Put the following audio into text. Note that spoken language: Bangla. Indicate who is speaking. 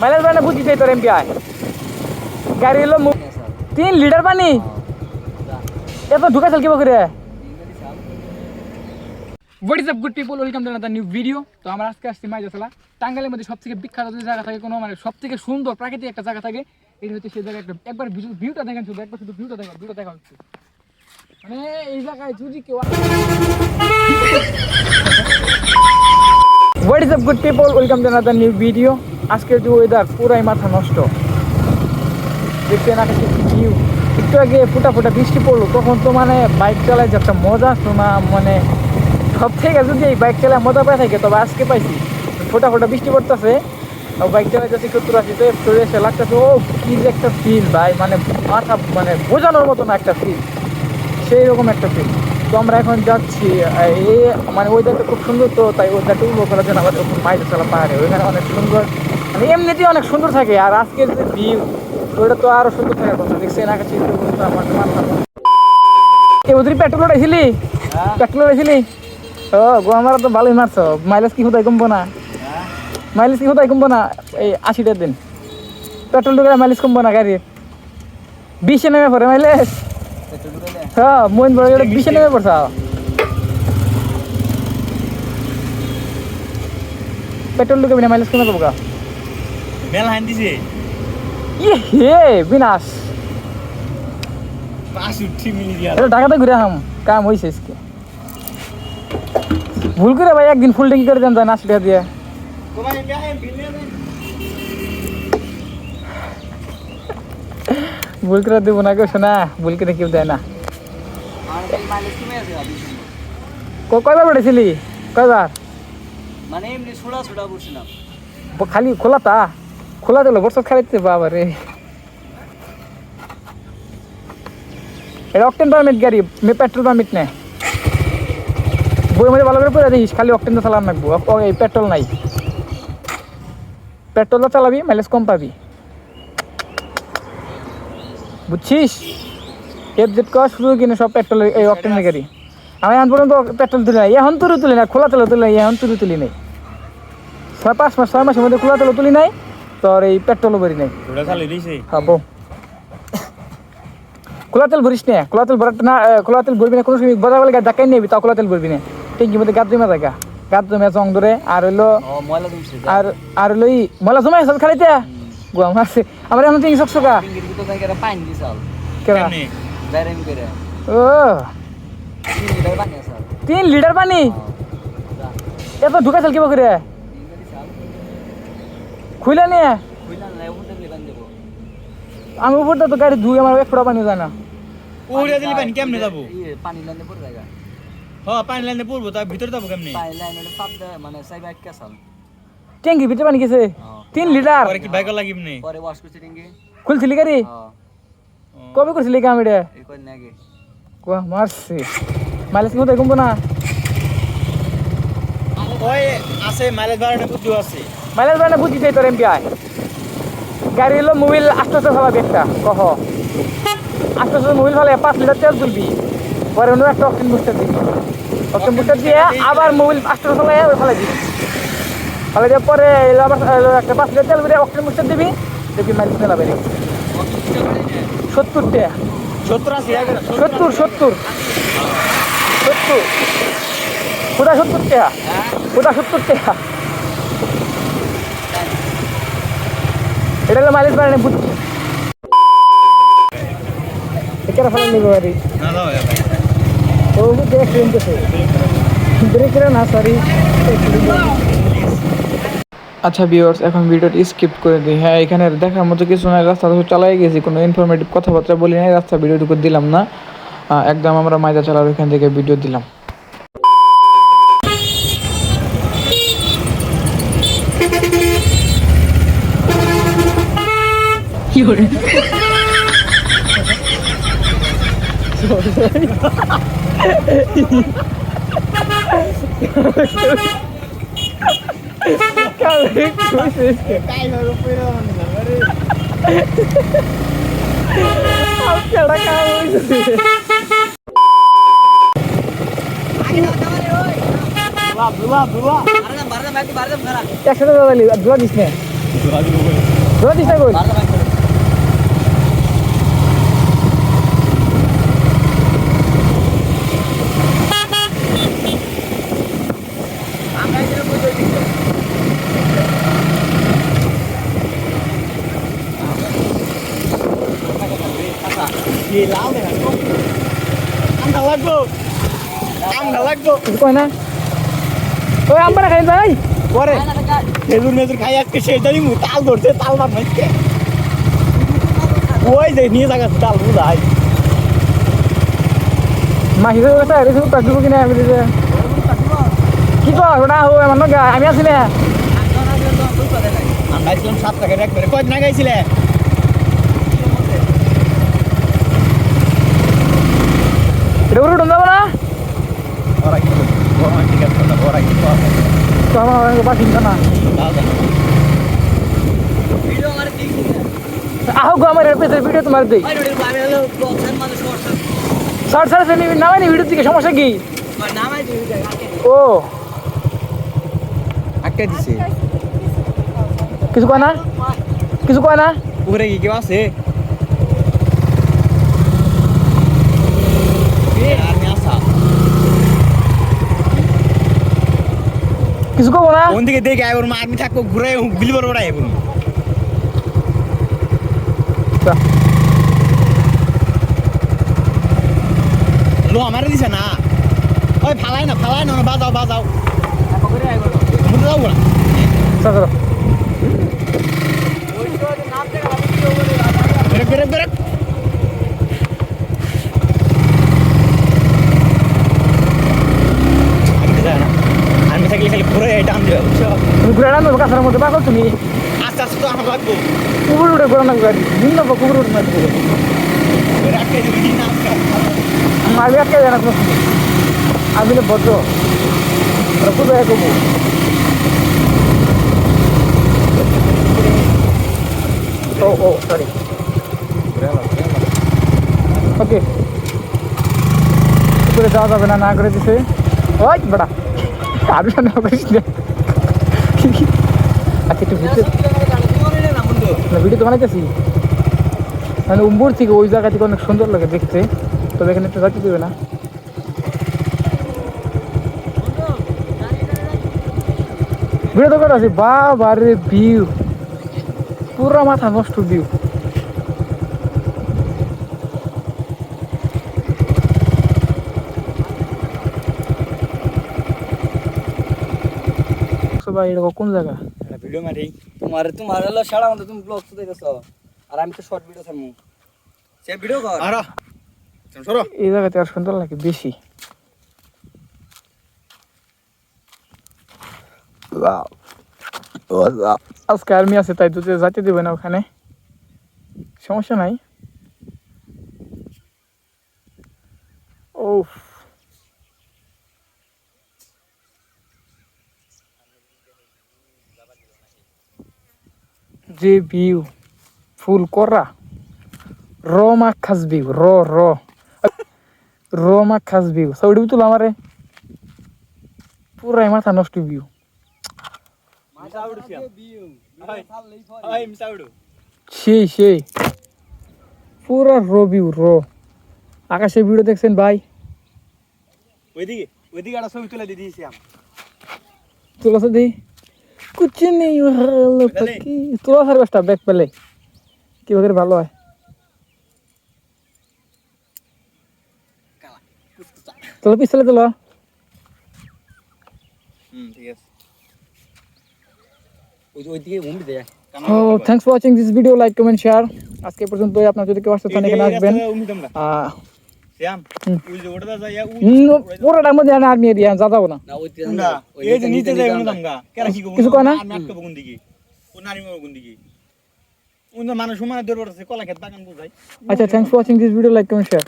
Speaker 1: মাইলেজ মানে বুঝি চাই তোর এমপি আয় গাড়ি মু- তিন লিটার পানি? এত ঢুকা চাল কিবা করে। What is up good people welcome to another new video তো আমরা আজকে আসছি মাইজাতলা টাঙ্গাইলের মধ্যে সবথেকে বিখ্যাত যদি জায়গা থাকে কোনো মানে সবথেকে সুন্দর প্রাকৃতিক একটা জায়গা থাকে এটা হচ্ছে সেই জায়গায় একটা একবার ভিউটা দেখেন শুধু একবার শুধু ভিউটা দেখা ভিউটা দেখা হচ্ছে। মানে এই জায়গায় যদি কেউ what is up good people welcome to another new video আজকের যে ওয়েদার পুরাই মাথা নষ্ট। আকাশে ভিউ একটু আগে ফুটা ফুটা বৃষ্টি পড়ল, তখন তো মানে বাইক চালায় যে একটা মজা শোনা মানে সব থেকে যদি এই বাইক চালায় মজা পাই থাকে, তবে আজকে পাইছি। ফোটা ফোটা বৃষ্টি পড়তেছে বাইক চালায় যাচ্ছে সত্তর আশিতে চলে এসে লাগতেছে, ও কি যে একটা ফিল ভাই মানে মাথা মানে বোঝানোর মতো না একটা ফিল সেই রকম একটা ফিল তো আমরা এখন যাচ্ছি, এই মানে ওয়েদারটা খুব সুন্দর তো, তাই ওয়েদারটা উপভোগ করার জন্য আমাদের মাইতে চলা পাহাড়ে ওইখানে অনেক সুন্দর এমনিতেই অনেক সুন্দর থাকে আর আজকের যে ভিউ ওইটা তো আরও সুন্দর থাকার কথা। দেখছেন এ ওদের পেট্রোল উঠাইছিলি পেট্রোল উঠাইছিলি ও গো আমার তো ভালোই মারছো। মাইলেজ কি কোথায় কমবো না? মাইলেজ কি কোথায় কমবো না? এই আশিটার দিন। পেট্রোল ঢুকে মাইলেজ কমবো না গাড়ির। বিশে নেমে পড়ে মাইলেজ হ্যাঁ মইন বড় বিশে নেমে পড়ছা। পেট্রোল ঢুকে মাইলেজ কমে যাব গা।
Speaker 2: মেল হান দিছে?
Speaker 1: ইয়ে হে বিনাশ।
Speaker 2: পাঁচ উঠি মিলি দিয়া।
Speaker 1: এটা ঘুরে আম কাম হয়েছে আজকে। ভুল করে ভাই একদিন ফুল ট্যাঙ্কি করে দেন যায় না টাকা দিয়ে ভুল করে দেবো না কেউ শোনা ভুল করে কেউ দেয় না। কয়বার উঠেছিলি কয়বার?
Speaker 2: মানে এমনি ছোড়া ছোড়া বলছিলাম।
Speaker 1: খালি খোলা তা? খোলা দিল বরসাত খালিতে বাবা রে এটা অকটেন পারমিট গাড়ি মে পেট্রোল পারমিট নেই বইয়ের মধ্যে ভালো করে পড়ে দিস খালি অকটেন তো চালান রাখব এই পেট্রোল নাই। পেট্রোল চালাবি মাইলেজ কম পাবি। বুঝছিস? এফ জেড কর শুধু কিনে সব পেট্রোল এই অকটেনের গাড়ি। আমি এখন পর্যন্ত পেট্রোল তুলি নাই। এখন তুলি তুলি না খোলা তেল তুলি নাই এখন তুলি তুলি নাই। ছয় পাঁচ মাস ছয় মাসের মধ্যে খোলা তেল তুলি নাই। তোর এই পেট্রোলও ভরি নাই। হব খোলা তেল ভরিস না খোলা তেল ভরাটা না খোলা তেল ভরবি না কোনো সময় বাজার বেলা ডাকাই নিবি তাও খোলা তেল ভরবি না। ট্যাঙ্কির মধ্যে গাদ জমে থাকা গাদ জমে জং ধরে আর হইল আর আর হইল ময়লা জমা আছে খালিতে। গোয়া মারছে। আমার
Speaker 2: দিছাল
Speaker 1: কেনা
Speaker 2: বাইরে করে।
Speaker 1: ও।
Speaker 2: তিন লিটার পানি আছে
Speaker 1: তিন লিটার পানি? এত ঢুকাইছিল কিবা করে? খুইলা নিয়ে
Speaker 2: উপর
Speaker 1: আমি উপরটা তো গাড়ি ধুই আমার এক ফোঁটা পানি যায় না।
Speaker 3: উড়ে দিলে পানি কেমনে যাব?
Speaker 2: ইয়ে পানি লাইনে পড়ে জায়গা।
Speaker 3: হ্যাঁ পানি লাইনে পড়ব তার ভিতরে যাব কেমনে?
Speaker 2: পানি লাইনে সাত মানে সাইবা এক কাসাল
Speaker 1: ট্যাঙ্কির ভিতরে পানি গেছে? তিন লিটার?
Speaker 3: পরে কি বাইক লাগিব নে?
Speaker 2: পরে ওয়াশ করছে টিঙ্গি।
Speaker 1: খুলছিলি গাড়ি?
Speaker 2: হ্যাঁ
Speaker 1: কবে করছিলি কাম এটা
Speaker 2: কই নাকি
Speaker 1: কোয়া মারছি। মাইলেজ কোথায় কমবো না?
Speaker 3: ওই আছে মাইলেজ বাড়ানো বুদ্ধি আছে।
Speaker 1: মাইলেজ মানে বুঝি চাই তোর এমপি আয়। গাড়ি হলো মোবিল আস্তে আস্তে চালাবি একটা কহ আস্তে আস্তে মোবিল ফেলে পাঁচ লিটার তেল তুলবি। পরে অন্য একটা অক্সিজেন বুস্টার দিবি। অক্সিজেন বুস্টার দিয়ে আবার মোবিল আস্তে আস্তে চালাই ফেলে দিবি। ফেলে দেওয়ার পরে আবার একটা পাঁচ লিটার তেল দিয়ে অক্সিজেন বুস্টার দিবি দেখবি মাইলেজ মেলাবে রে সত্তর টাকা
Speaker 3: সত্তর আশি
Speaker 1: সত্তর সত্তর সত্তর। কোথা সত্তর। টাকা কোথা সত্তর টাকা এটা হলো
Speaker 3: না
Speaker 1: না সরি আচ্ছা ভিউয়ার্স এখন ভিডিওটি স্কিপ করে দিই। হ্যাঁ এখানে দেখার মতো কিছু নাই, রাস্তা তো চালাই গেছি, কোনো ইনফরমেটিভ কথাবার্তা বলি নাই, রাস্তা ভিডিওটুকু দিলাম না। একদম আমরা মাইদা চালার ওইখান থেকে ভিডিও দিলাম।
Speaker 2: বারদাম একটু
Speaker 1: একসাথে দিস দিস না কই
Speaker 2: বারো বাইক করে আমরা এখানে বুঝে দিচ্ছি
Speaker 3: কি লাল দেখা আমটা লাগবো আমটা লাগবো।
Speaker 1: কয় না? ওই আমরা খাই ভাই
Speaker 3: পরে। খেজুর মেজুর খাই আজকে সেই জানি তাল ধরছে তাল মার মাইকে ওই যে নিয়ে থাকা তাল বুঝাই
Speaker 1: মাসি তো গেছে আরে শুধু কাটবো কিনা? আমি দিতে কি কর ওটা হো আমার আমি আছি না।
Speaker 3: আমরা ছিলাম সাত টাকা আইছিলে?
Speaker 1: এটা উঠে যাব না? তো আমার বাসি না
Speaker 2: ভিডিও আমার
Speaker 1: পেছে ভিডিও তোমার দেই শর্ট শর্ট নামাই নি ভিডিও থেকে সমস্যা কি ও
Speaker 3: আটকে দিছে
Speaker 1: কিছু কয় না কিছু কয় না
Speaker 3: উপরে কি কেউ আছে আমি আসা
Speaker 1: কিছু কব না।
Speaker 3: কোন দিকে দেখে আইবর আর্মি থাকব ঘুরে বিলবর ওরা আইবর লো আমারে দিছে না। ওই ফালাই না ফালাই না বাজাও বাজাও। মুদে যাব না
Speaker 1: চলো।
Speaker 3: ব্রেক ব্রেক ব্রেক আমি থাকলে খালি ঘুরে দেবে বুঝছ
Speaker 1: তুমি ঘুরে আনো কাছার মধ্যে পাগল তুমি?
Speaker 3: আস্তে আস্তে তো আমার লাগবো।
Speaker 1: কুকুর উঠে ঘুরে না গাড়ি নিম্ন কুকুর উঠে না
Speaker 3: দিবি
Speaker 1: কোনো আমি ভদ্র। ও ও সরি ওকে যাওয়া যাবে না না করে দিছে। ওই বড়া আচ্ছা একটু ভিডিও বানাইতেছি। মানে উম্বুর থেকে ওই জায়গা থেকে অনেক সুন্দর লাগে দেখতে। তবে এখানে একটু যাইতে দেবে না। ভিডিও তো আছি বাবা রে ভিউ পুরা মাথা নষ্ট ভিউ ভাই এটা কোন জায়গা?
Speaker 3: এটা ভিডিও মারি।
Speaker 2: তোমার তোমার হলো সারা মতো তুমি ব্লগ তো দেখছ আর আমি তো শর্ট ভিডিও থামু সে ভিডিও কর।
Speaker 3: আর। সরো।
Speaker 1: এই জায়গাতে আর সুন্দর লাগে বেশি। আজকে আর্মি আছে তাই দুটো যাইতে দেবে না ওখানে। সমস্যা নাই। যে ভিউ ফুল করা। র মাখাস ভিউ র র। র মাখাস ভিউ সৌড়ি তুল আমারে? পুরাই মাথা নষ্ট ভিউ সেই সেই। পুরা র ভিউ র। আকাশের ভিডিও দেখছেন ভাই?
Speaker 3: ওইদিকে ওইদিকে একটা ছবি তুলে দিয়ে দিয়েছি আমি।
Speaker 1: তোলা সাথে কুচ নেই ভালো পাখি তোলা সাড়ে পাঁচটা ব্যাগ পেলে কি ভাবে ভালো হয় তোলা পিছলে তোলা
Speaker 3: হুম ঠিক আছে
Speaker 2: ওই ওইদিকে ঘুমবি দে
Speaker 1: ও thanks for watching this video like comment share আজকে পর্যন্ত আপনার যদি কেউ আসতে চান এখানে আসবেন পুরোটার মধ্যে আর্মি এরিয়া যা যাব না
Speaker 2: না ওই
Speaker 3: উন্ডা এই যে নিচে যায় উন্ডা দামগা কেরা কি
Speaker 1: কিছু কয় না?
Speaker 3: আমি আটকে কোন দিকে কোন নারী মারবো কোন দিকে মানুষ সমানে দৌড় কলা ক্ষেত বাগান বোঝাই
Speaker 1: আচ্ছা thanks for watching this video like comment share